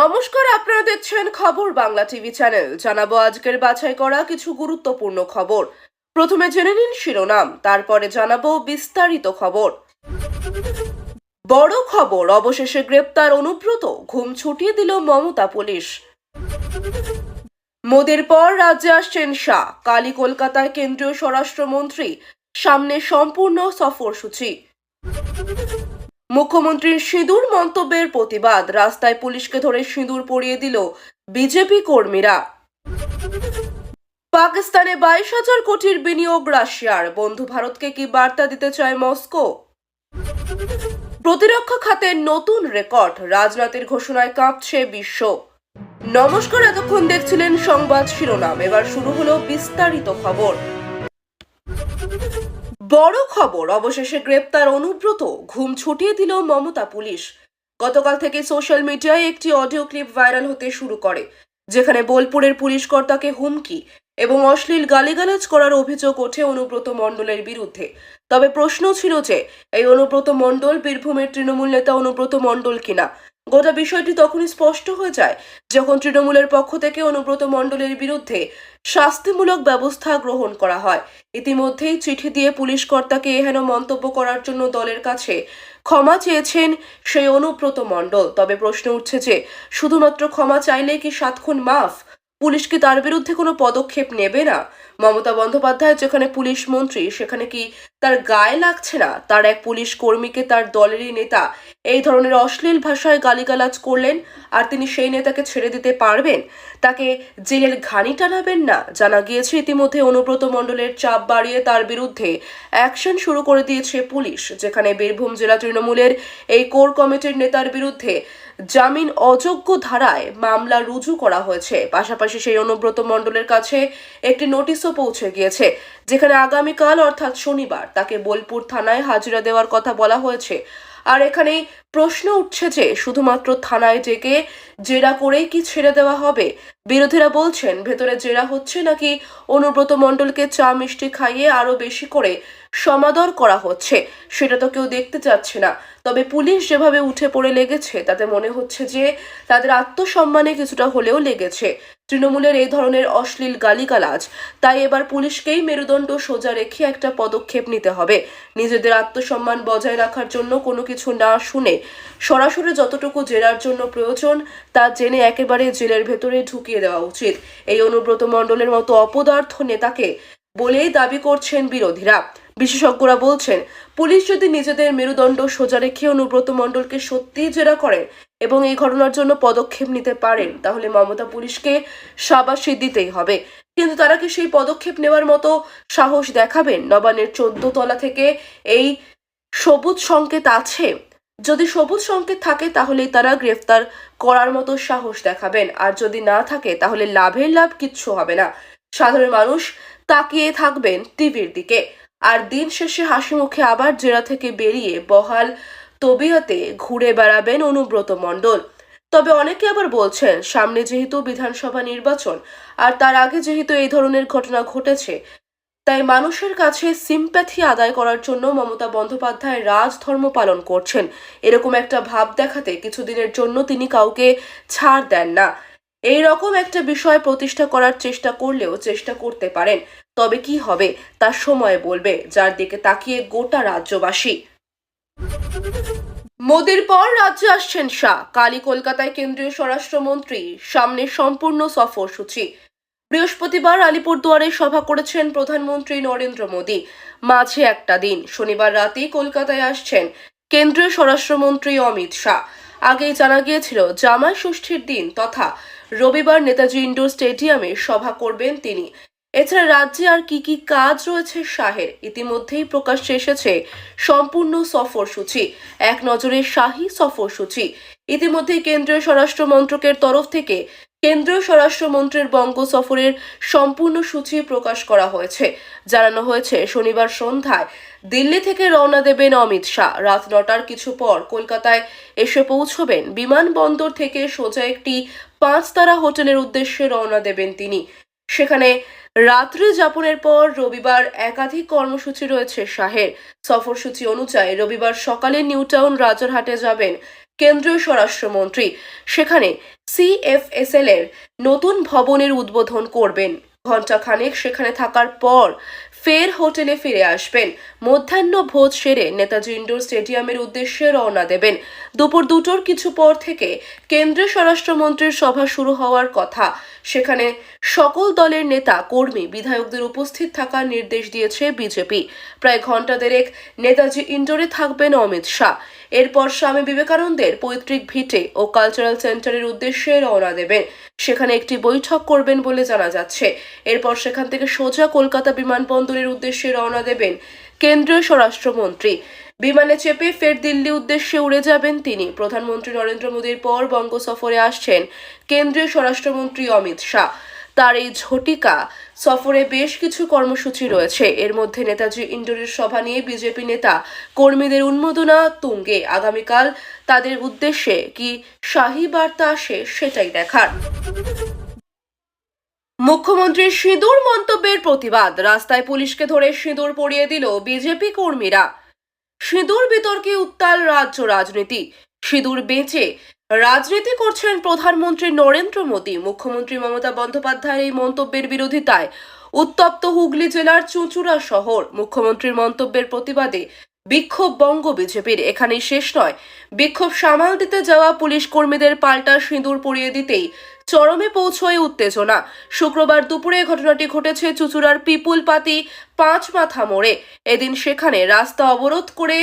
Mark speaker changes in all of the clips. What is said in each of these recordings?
Speaker 1: নমস্কার, আপনারা দেখছেন খবর বাংলা টিভি চ্যানেল। জানাব আজকের বাছাই করা কিছু গুরুত্বপূর্ণ খবর। প্রথমে জেনে নিন শিরোনাম, তারপরে জানাব বিস্তারিত খবর। বড় খবর, অবশেষে গ্রেপ্তার অনুব্রত, ঘুম ছুটিয়ে দিল মমতা পুলিশ। মোদের পর রাজ্যে আসছেন শাহ, কালী কলকাতায় কেন্দ্রীয় স্বরাষ্ট্রমন্ত্রী, সামনে সম্পূর্ণ সফরসূচি। মুখ্যমন্ত্রীর সিঁদুর মন্তব্যের প্রতিবাদ। রাস্তায় পুলিশকে ধরে সিঁদুর পরিয়ে দিল বিজেপি কর্মীরা। পাকিস্তানে বাইশ হাজার কোটির বিনিয়োগ রাশিয়ার। বন্ধু ভারতকে কি বার্তা দিতে চায় মস্কো? প্রতিরক্ষা খাতের নতুন রেকর্ড। রাজনাথের ঘোষণায় কাঁপছে বিশ্ব। নমস্কার, এতক্ষণ দেখছিলেন সংবাদ শিরোনাম। এবার শুরু হলো বিস্তারিত খবর। বড় খবর, অবশেষে গ্রেপ্তার অনুব্রত ঘুম ছুটিয়ে দিল মমতা পুলিশ। গতকাল থেকে সোশ্যাল মিডিয়ায় একটি অডিও ক্লিপ ভাইরাল হতে শুরু করে, যেখানে বোলপুরের পুলিশ কর্তাকে হুমকি এবং অশ্লীল গালিগালাজ করার অভিযোগ ওঠে অনুব্রত মণ্ডলের বিরুদ্ধে। তবে প্রশ্ন ছিল যে, এই অনুব্রত মণ্ডল বীরভূমের তৃণমূল নেতা অনুব্রত মণ্ডল কিনা? গোটা বিষয়টি তখনই স্পষ্ট হয়ে যায় যখন তৃণমূলের পক্ষ থেকে অনুব্রত মণ্ডলের বিরুদ্ধে শাস্তিমূলক ব্যবস্থা গ্রহণ করা হয়। ইতিমধ্যেই চিঠি দিয়ে পুলিশ কর্তাকে এহেন মন্তব্য করার জন্য দলের কাছে ক্ষমা চেয়েছেন সেই অনুব্রত মণ্ডল। তবে প্রশ্ন উঠছে যে, শুধুমাত্র ক্ষমা চাইলে কি সাতক্ষণ মাফ পুলিশ কি তার বিরুদ্ধে কোনো পদক্ষেপ নেবে না? মমতা বন্দ্যোপাধ্যায় যেখানে পুলিশ মন্ত্রী, সেখানে কি তার গায়ে লাগছে না? তার এক পুলিশ কর্মীকে তার দলেরই নেতা এই ধরনের অশ্লীল ভাষায় গালিগালাজ করলেন আর তিনি সেই নেতাকে ছেড়ে দিতে পারবেন? তাকে জেলের ঘানি টানাবেন না? জানা গিয়েছে ইতিমধ্যে অনুব্রত মণ্ডলের চাপ বাড়িয়ে তার বিরুদ্ধে অ্যাকশন শুরু করে দিয়েছে পুলিশ, যেখানে বীরভূম জেলা তৃণমূলের এই কোর কমিটির নেতার বিরুদ্ধে জামিন অযোগ্য ধারায় মামলা রুজু করা হয়েছে। পাশাপাশি সেই অনুব্রত মণ্ডলের কাছে একটি নোটিশও পৌঁছে গিয়েছে, যেখানে আগামীকাল অর্থাৎ শনিবার তাকে বোলপুর থানায় হাজিরা দেওয়ার কথা বলা হয়েছে। আর এখানেই প্রশ্ন উঠছে যে শুধুমাত্র থানায় ডেকে জেরা করেই কি ছেড়ে দেওয়া হবে? বিরোধীরা বলছেন, ভেতরে জেরা হচ্ছে নাকি অনুব্রত মণ্ডলকে চা মিষ্টি খাইয়ে আরও বেশি করে সমাদর করা হচ্ছে? সেটা তো কেউ দেখতে চাচ্ছে না। তবে পুলিশ যেভাবে উঠে পড়ে লেগেছে, তাতে মনে হচ্ছে যে তাদের আত্মসম্মানে কিছুটা হলেও লেগেছে। তৃণমূলের এই ধরনের অশ্লীল গালিগালাজ, তাই এবার পুলিশকেই মেরুদণ্ড সোজা রেখে একটা পদক্ষেপ নিতে হবে। নিজেদের আত্মসম্মান বজায় রাখার জন্য কোনো কিছু না শুনে সরাসরি যতটুকু জেরার জন্য প্রয়োজন, তা জেনে একেবারে জেলের ভেতরে ঢুকিয়ে দেওয়া উচিত। এই অনুব্রত মণ্ডলের মতো অপদার্থ নেতাকে বলেই দাবি করছেন বিরোধীরা। বিশেষজ্ঞরা বলছেন, পুলিশ যদি নিজেদের মেরুদণ্ড সোজা রেখে অনুব্রত মণ্ডলকে সত্যিই জেরা করেন এবং এই ঘটনার জন্য পদক্ষেপ নিতে পারেন, তাহলে মমতা পুলিশকে সাবাসী দিতেই হবে। কিন্তু তারা কি সেই পদক্ষেপ নেওয়ার মতো সাহস দেখাবেন? নবান্নের চোদ্দ তলা থেকে এই সবুজ সংকেত আছে। যদি সবুজ সংকেত থাকে, তাহলেই তারা গ্রেফতার করার মতো সাহস দেখাবেন। আর যদি না থাকে, তাহলে লাভের লাভ কিচ্ছু হবে না। সাধারণ মানুষ তাকিয়ে থাকবেন টিভির দিকে। আর দিন শেষে হাসি মুখে আবার জেরা থেকে বেরিয়ে বহাল তবিয়তে ঘুরে বেড়াবেন অনুব্রত মণ্ডল। তবে অনেকে আবার বলছেন, সামনে যেহেতু বিধানসভা নির্বাচন, আর তার আগে যেহেতু এই ধরনের ঘটনা ঘটেছে, তাই মানুষের কাছে সিম্প্যাথি আদায় করার জন্য মমতা বন্দ্যোপাধ্যায় রাজধর্ম পালন করছেন। এরকম একটা ভাব দেখাতে কিছুদিনের জন্য তিনি কাউকে ছাড় দেন না। এই রকম একটা বিষয় প্রতিষ্ঠা করার চেষ্টা করলেও চেষ্টা করতে পারেন। তবে কি হবে তা সময় বলবে, যার দিকে তাকিয়ে গোটা রাজ্যবাসী। মোদির পর রাজ্যে আসছেন শাহ। কালী কলকাতায় কেন্দ্রীয় স্বরাষ্ট্রমন্ত্রী, সামনে সম্পূর্ণ সফরসূচি বৃহস্পতিবার আলিপুরদুয়ারে সভা করেছেন প্রধানমন্ত্রী নরেন্দ্র মোদী। মাঝে একটা দিন, শনিবার রাতেই কলকাতায় আসছেন কেন্দ্রীয় স্বরাষ্ট্রমন্ত্রী অমিত শাহ। আগেই জানা গিয়েছিল জামাই ষষ্ঠীর দিন তথা রবিবার নেতাজি ইন্ডোর স্টেডিয়ামে সভা করবেন তিনি। এছাড়া রাজ্যে আর কি কি কাজ রয়েছে শাহের? ইতিমধ্যেই প্রকাশ্যে এসেছে সম্পূর্ণ সফরসূচি এক নজরে শাহী সফরসূচি ইতিমধ্যেই কেন্দ্রীয় স্বরাষ্ট্র মন্ত্রকের তরফ থেকে কেন্দ্রীয় স্বরাষ্ট্রমন্ত্রীর বঙ্গ সফরের সম্পূর্ণ সূচি প্রকাশ করা হয়েছে। জানানো হয়েছে, শনিবার সন্ধ্যায় দিল্লি থেকে রওনা দেবেন অমিত শাহ। রাত নটার কিছু পর কলকাতায় এসে পৌঁছবেন। বিমানবন্দর থেকে সোজা একটি পাঁচ তারা হোটেলের উদ্দেশ্যে রওনা দেবেন তিনি। সেখানে রাত্রি যাপনের পর রবিবার একাধিক কর্মসূচি রয়েছে শাহের। সফরসূচি অনুযায়ী রবিবার সকালে নিউ টাউন রাজারহাটে যাবেন কেন্দ্রীয় স্বরাষ্ট্রমন্ত্রী। সেখানে সিএফএসএল এর নতুন ভবনের উদ্বোধন করবেন। ঘণ্টাখানেক সেখানে থাকার পর ফের হোটেলে ফিরে আসবেন। মধ্যাহ্ন ভোজ সেরে নেতাজি ইন্ডোর স্টেডিয়ামের উদ্দেশ্যে রওনা দেবেন। দুপুর দুটোর কিছু পর থেকে কেন্দ্রীয় স্বরাষ্ট্রমন্ত্রীর সভা শুরু হওয়ার কথা। সেখানে সকল দলের নেতা, কর্মী, বিধায়কদের উপস্থিত থাকার নির্দেশ দিয়েছে বিজেপি। প্রায় ঘণ্টা দেড়েক নেতাজি ইন্ডোরে থাকবেন অমিত শাহ। এরপর স্বামী বিবেকানন্দের পৈতৃক ভিটে ও কালচারাল সেন্টারের উদ্দেশ্যে রওনা দেবেন। সেখানে একটি বৈঠক করবেন বলে জানা যাচ্ছে। এরপর সেখান থেকে সোজা কলকাতা বিমানবন্দরের উদ্দেশ্যে রওনা দেবেন কেন্দ্রীয় স্বরাষ্ট্রমন্ত্রী। বিমানে চেপে ফের দিল্লি উদ্দেশ্যে উড়ে যাবেন তিনি। প্রধানমন্ত্রী নরেন্দ্র মোদীর পর বঙ্গ সফরে আসছেন কেন্দ্রীয় স্বরাষ্ট্রমন্ত্রী অমিত শাহ। তার এই ঝটিকা সফরে বেশ কিছু কর্মসূচি রয়েছে। এর মধ্যে নেতাজি ইন্ডোরের সভা নিয়ে বিজেপি নেতা কর্মীদের উন্মোদনা, তুঙ্গে। আগামীকাল তাদের উদ্দেশ্যে কি শাহী বার্তা আসে সেটাই দেখার। মুখ্যমন্ত্রীর সিঁদুর মন্তব্যের প্রতিবাদ। রাস্তায় পুলিশকে ধরে সিঁদুর পরিয়ে দিল বিজেপি কর্মীরা। সিঁদুর বিতর্কে উত্তাল রাজ্য রাজনীতি। সিঁদুর বেঁচে রাজনীতি করছেন প্রধানমন্ত্রী নরেন্দ্র মোদী। মুখ্যমন্ত্রী মমতা বন্দ্যোপাধ্যায়ের এই মন্তব্যের বিরোধিতায় উত্তপ্ত হুগলি জেলার চুঁচুড়া শহর। মুখ্যমন্ত্রীর মন্তব্যের প্রতিবাদে বিক্ষোভ বঙ্গ বিজেপির। এখানেই শেষ নয়। বিক্ষোভ সামাল দিতে যাওয়া পুলিশ কর্মীদের পাল্টা সিঁদুর পরিয়ে দিতেই চরমে পৌঁছয় উত্তেজনা। শুক্রবার দুপুরে ঘটনাটি ঘটেছে চুচুড়ার পিপুলপাতি পাঁচ মাথা মোড়ে। এদিন সেখানে রাস্তা অবরোধ করে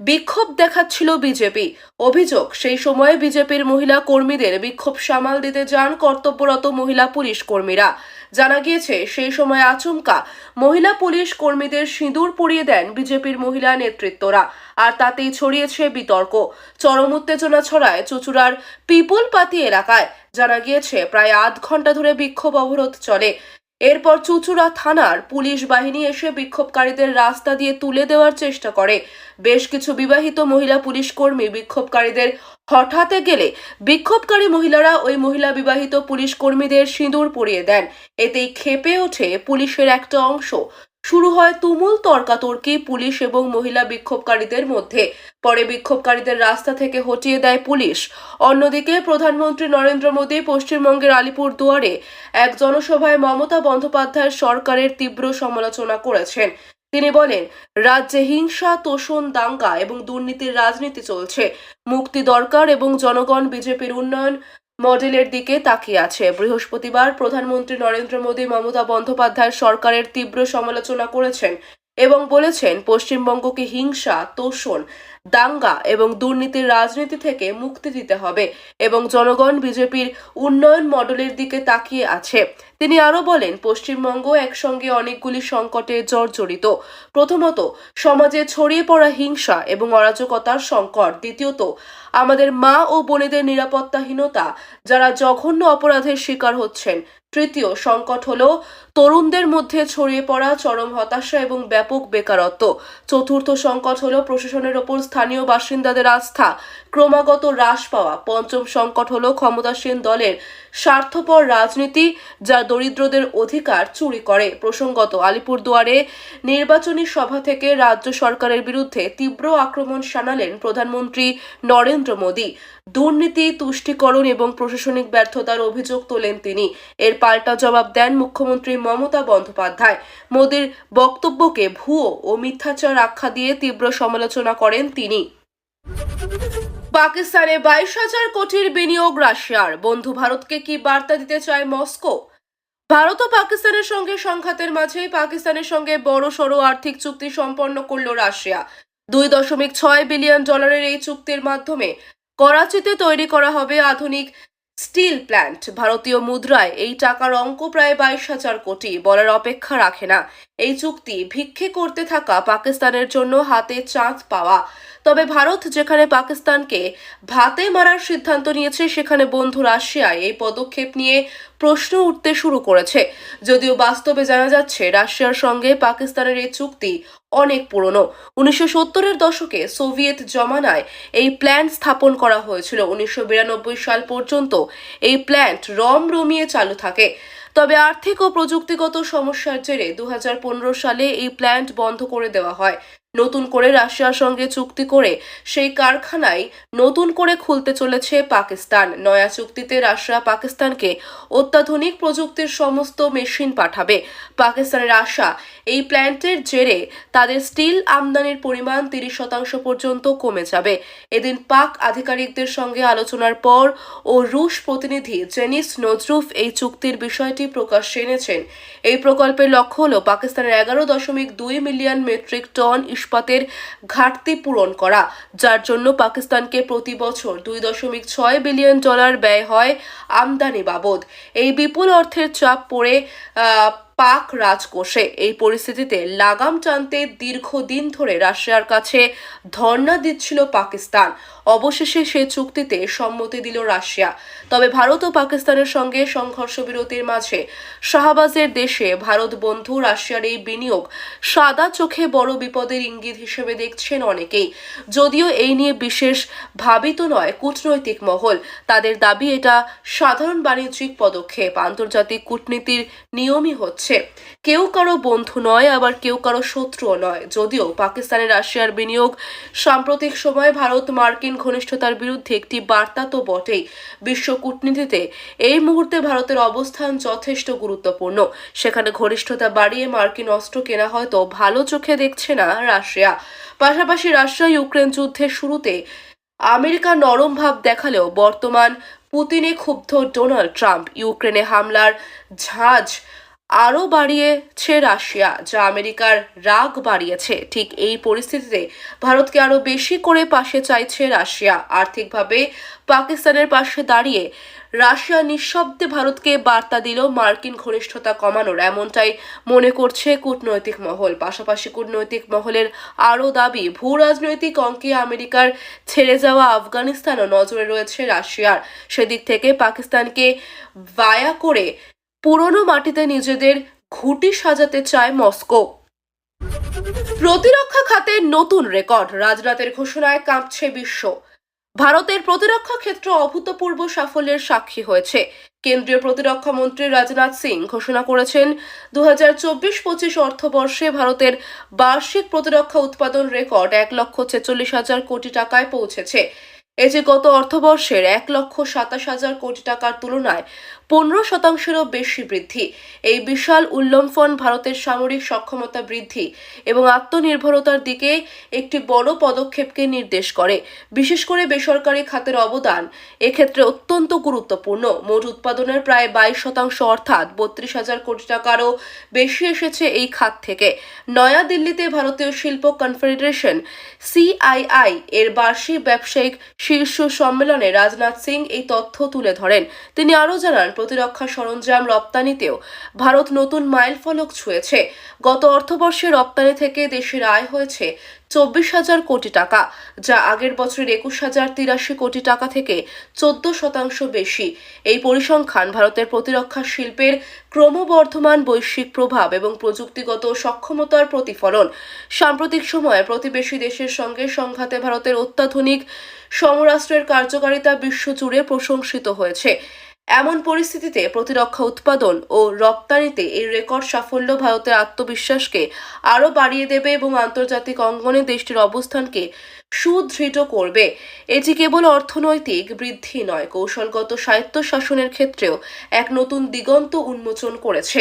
Speaker 1: বিক্ষোভ দেখাচ্ছিল বিজেপি। অভিযোগ, সেই সময়ে বিজেপির মহিলা কর্মীদের বিক্ষোভ সামাল দিতে যান কর্তব্যরত মহিলা পুলিশ কর্মীরা। জানা গিয়েছে, সেই সময় আচমকা মহিলা পুলিশ কর্মীদের সিঁদুর পরিয়ে দেন বিজেপির মহিলা নেতৃত্বরা, আর তাতেই ছড়িয়েছে বিতর্ক। চরম উত্তেজনা ছড়ায় চুচুড়ার পিপুলপাতি এলাকায়। জানা গিয়েছে, প্রায় আধ ঘণ্টা ধরে বিক্ষোভ অবরোধ চলে। এরপর চুচুড়া থানার পুলিশ বাহিনী এসে বিক্ষোভকারীদের রাস্তা দিয়ে তুলে দেওয়ার চেষ্টা করে। বেশ কিছু বিবাহিত মহিলা পুলিশ কর্মী বিক্ষোভকারীদের হঠাতে গেলে বিক্ষোভকারী মহিলারা ওই মহিলা বিবাহিত পুলিশ কর্মীদের সিঁদুর পরিয়ে দেন। এতেই খেপে ওঠে পুলিশের একটা অংশ। শুরু হয় তুমুল তর্কাতর্কি পুলিশ এবং মহিলা বিক্ষোভকারীদের মধ্যে। পরে বিক্ষোভকারীদের রাস্তা থেকে হটিয়ে দেয় পুলিশ। অন্যদিকে প্রধানমন্ত্রী নরেন্দ্র মোদী পশ্চিমবঙ্গের আলিপুর দুয়ারে এক জনসভায় মমতা বন্দ্যোপাধ্যায়ের সরকারের তীব্র সমালোচনা করেছেন। তিনি বলেন, রাজ্যে হিংসা, তোষণ, দাঙ্গা এবং দুর্নীতির রাজনীতি চলছে। মুক্তি দরকার এবং জনগণ, বিজেপির উন্নয়ন মডেলের দিকে তাকিয়ে আছে। বৃহস্পতিবার প্রধানমন্ত্রী নরেন্দ্র মোদী মমতা বন্দ্যোপাধ্যায়ের সরকারের তীব্র সমালোচনা করেছেন এবং বলেছেন, পশ্চিমবঙ্গকে হিংসা, তোষণ, দাঙ্গা এবং দুর্নীতির রাজনীতি থেকে মুক্তি দিতে হবে এবং জনগণ বিজেপির উন্নয়ন মডেলের দিকে তাকিয়ে আছে। তিনি আরও বলেন, পশ্চিমবঙ্গ একসঙ্গে অনেকগুলি সংকটে জর্জরিত। প্রথমত, সমাজে ছড়িয়ে পড়া হিংসা এবং অরাজকতার সংকট। দ্বিতীয়ত আমাদের মা ও বোনেদের নিরাপত্তাহীনতা, যারা জঘন্য অপরাধের শিকার হচ্ছেন। তৃতীয় সংকট হলো তরুণদের মধ্যে ছড়িয়ে পড়া চরম হতাশা এবং ব্যাপক বেকারত্ব। চতুর্থ সংকট হলো প্রশাসনের ওপর স্থানীয় বাসিন্দাদের আস্থা। ক্রমাগত হ্রাস পাওয়া। পঞ্চম সংকট হলো ক্ষমতাসীন দলের স্বার্থপর রাজনীতি, যা দরিদ্রদের অধিকার চুরি করে। প্রসঙ্গত, আলিপুরদুয়ারে নির্বাচনী সভা থেকে রাজ্য সরকারের বিরুদ্ধে তীব্র আক্রমণ শানালেন প্রধানমন্ত্রী নরেন্দ্র মোদী দুর্নীতি, তুষ্টিকরণ এবং প্রশাসনিক ব্যর্থতার অভিযোগ তোলেন তিনি। এর পাল্টা জবাব দেন মুখ্যমন্ত্রী মমতা বন্দ্যোপাধ্যায়। মোদীর বক্তব্যকে ভুয়ো ও মিথ্যাচার আখ্যা দিয়ে তীব্র সমালোচনা করেন তিনি। পাকিস্তানে বাইশ হাজার কোটির বিনিয়োগ রাশিয়ার। বন্ধু ভারতকে কি বার্তা দিতে চায় মস্কো? ভারত ও পাকিস্তানের সঙ্গে সংঘাতের মাঝেই পাকিস্তানের সঙ্গে বড় সড়ো আর্থিক চুক্তি সম্পন্ন করল রাশিয়া। দুই দশমিক ছয় বিলিয়ন ডলারের এই চুক্তির মাধ্যমে করাচিতে তৈরি করা হবে আধুনিক স্টিল প্ল্যান্ট। ভারতীয় মুদ্রায় এই টাকার অঙ্ক প্রায় বাইশ হাজার কোটি। বলার অপেক্ষা রাখে না। এই চুক্তি ভিক্ষে করতে থাকা পাকিস্তানের জন্য হাতে চাঁদ পাওয়া। তবে ভারত যেখানে পাকিস্তানকে ভাতে মারার সিদ্ধান্ত নিয়েছে, সেখানে বন্ধু রাশিয়ায় এই পদক্ষেপ নিয়ে প্রশ্ন উঠতে শুরু করেছে। যদিও বাস্তবে জানা যাচ্ছে, রাশিয়ার সঙ্গে পাকিস্তানের এই চুক্তি অনেক পুরনো। উনিশশো সত্তরের দশকে সোভিয়েত জমানায় এই প্ল্যান্ট স্থাপন করা হয়েছিল। উনিশশো বিরানব্বই সাল পর্যন্ত এই প্ল্যান্ট রম রমিয়ে চালু থাকে। তবে আর্থিক ও প্রযুক্তিগত সমস্যার জেরে দু হাজার পনেরো সালে এই প্ল্যান্ট বন্ধ করে দেওয়া হয়। নতুন করে রাশিয়ার সঙ্গে চুক্তি করে সেই কারখানায় নতুন করে খুলতে চলেছে পাকিস্তান। নয়া চুক্তিতে রাশিয়া পাকিস্তানকে অত্যাধুনিক প্রযুক্তির সমস্ত মেশিন পাঠাবে। পাকিস্তানের আশা, এই প্ল্যান্টের জেরে তাদের স্টিল আমদানির পরিমাণ তিরিশ শতাংশ পর্যন্ত কমে যাবে। এদিন পাক আধিকারিকদের সঙ্গে আলোচনার পর ও রুশ প্রতিনিধি জেনিস নজরুফ এই চুক্তির বিষয়টি প্রকাশ্যে এনেছেন। এই প্রকল্পের লক্ষ্য হল পাকিস্তানের এগারো দশমিক দুই মিলিয়ন মেট্রিক টন ইস্পাতের ঘাটতি পূরণ করা, যার জন্য পাকিস্তানকে প্রতি বছর দুই দশমিক ছয় বিলিয়ন ডলার ব্যয় হয় আমদানি বাবদ। এই বিপুল অর্থের চাপ পড়ে পাক রাজকোষে। এই পরিস্থিতিতে লাগাম টানতে দীর্ঘদিন ধরে রাশিয়ার কাছে ধর্ণা দিচ্ছিল পাকিস্তান। অবশেষে সে চুক্তিতে সম্মতি দিল রাশিয়া। তবে ভারত ও পাকিস্তানের সঙ্গে সংঘর্ষ বিরতির মাঝে শাহবাজের দেশে ভারত বন্ধু রাশিয়ার এই বিনিয়োগ সাদা চোখে বড় বিপদের ইঙ্গিত হিসেবে দেখছেন অনেকেই। যদিও এই নিয়ে বিশেষ ভাবিত নয় কূটনৈতিক মহল। তাদের দাবি, এটা সাধারণ বাণিজ্যিক পদক্ষেপ। আন্তর্জাতিক কূটনীতির নিয়মই হচ্ছে কেউ কারও বন্ধু নয়, আবার কেউ কারও শত্রুও নয়। যদিও পাকিস্তানের রাশিয়ার বিনিয়োগ সাম্প্রতিক সময়ে ভারত মার্কিন ঘনিষ্ঠতার বিরুদ্ধে একটি বার্তা তো বটেই। বিশ্ব কূটনীতিতে এই মুহূর্তে ভারতের অবস্থান যথেষ্ট গুরুত্বপূর্ণ। সেখানে ঘনিষ্ঠতা বাড়িয়ে মার্কিন অস্ত্র কেনা হয়তো ভালো চোখে দেখছে না রাশিয়া। পাশাপাশি রাশিয়া ইউক্রেন যুদ্ধের শুরুতে আমেরিকা নরম ভাব দেখালেও বর্তমান পুতিনে ক্ষুব্ধ ডোনাল্ড ট্রাম্প। ইউক্রেনে হামলার ঝাঁজ আরও বাড়িয়েছে রাশিয়া, যা আমেরিকার রাগ বাড়িয়েছে। ঠিক এই পরিস্থিতিতে ভারতকে আরও বেশি করে পাশে চাইছে রাশিয়া। আর্থিকভাবে পাকিস্তানের পাশে দাঁড়িয়ে রাশিয়া নিঃশব্দে ভারতকে বার্তা দিল মার্কিন ঘনিষ্ঠতা কমানোর। এমনটাই মনে করছে কূটনৈতিক মহল। পাশাপাশি কূটনৈতিক মহলের আরও দাবি, ভূ রাজনৈতিক অঙ্কে আমেরিকার ছেড়ে যাওয়া আফগানিস্তানও নজরে রয়েছে রাশিয়ার। সেদিক থেকে পাকিস্তানকে ভায়া করে পুরনো মাটিতে নিজেদের ঘুঁটি সাজাতে চায় মস্কো। প্রতিরক্ষা খাতে নতুন রেকর্ড রাজনাথের ঘোষণায় কাঁপছে বিশ্ব। ভারতের প্রতিরক্ষা ক্ষেত্র অভূতপূর্ব সাফল্যের সাক্ষী হয়েছে। কেন্দ্রীয় প্রতিরক্ষা মন্ত্রী রাজনাথ সিং ঘোষণা করেছেন দু হাজার চব্বিশ পঁচিশ অর্থবর্ষে ভারতের বার্ষিক প্রতিরক্ষা উৎপাদন রেকর্ড এক লক্ষ ছেচল্লিশ হাজার কোটি টাকায় পৌঁছেছে। এ যে গত অর্থবর্ষের এক লক্ষ সাতাশ হাজার কোটি টাকার তুলনায় পনেরো শতাংশেরও বেশি বৃদ্ধি। এই বিশাল উল্লম্ফন ভারতের সামরিক সক্ষমতা বৃদ্ধি এবং আত্মনির্ভরতার দিকে একটি বড় পদক্ষেপকে নির্দেশ করে। বিশেষ করে বেসরকারি খাতের অবদান এক্ষেত্রে অত্যন্ত গুরুত্বপূর্ণ। মোট উৎপাদনের প্রায় বাইশ শতাংশ অর্থাৎ বত্রিশ হাজার কোটি টাকারও বেশি এসেছে এই খাত থেকে। নয়াদিল্লিতে ভারতীয় শিল্প কনফেডারেশন সিআইআই এর বার্ষিক ব্যবসায়িক শীর্ষ সম্মেলনে রাজনাথ সিং এই তথ্য তুলে ধরেন। তিনি আরও জানান প্রতিরক্ষা সরঞ্জাম রপ্তানিতেও ভারত নতুন মাইল ফলক ছুঁয়েছে। গত অর্থবর্ষে রপ্তানি থেকে দেশের আয় হয়েছে চব্বিশ হাজার কোটি টাকা, যা আগের বছরের একুশ হাজার তিরাশি কোটি টাকা থেকে চোদ্দ শতাংশ বেশি। এই পরিসংখ্যান ভারতের প্রতিরক্ষা শিল্পের ক্রমবর্ধমান বৈশ্বিক প্রভাব এবং প্রযুক্তিগত সক্ষমতার প্রতিফলন। সাম্প্রতিক সময়ে প্রতিবেশী দেশের সঙ্গে সংঘাতে ভারতের অত্যাধুনিক সমরাষ্ট্রের কার্যকারিতা বিশ্বজুড়ে প্রশংসিত হয়েছে। এমন পরিস্থিতিতে প্রতিরক্ষা উৎপাদন ও রপ্তানিতে এই রেকর্ড সাফল্য ভারতের আত্মবিশ্বাসকে আরও বাড়িয়ে দেবে এবং আন্তর্জাতিক অঙ্গনে দেশটির অবস্থানকে সুদৃঢ় করবে। এটি কেবল অর্থনৈতিক বৃদ্ধি নয়, কৌশলগত স্বায়ত্তশাসনের ক্ষেত্রেও এক নতুন দিগন্ত উন্মোচন করেছে।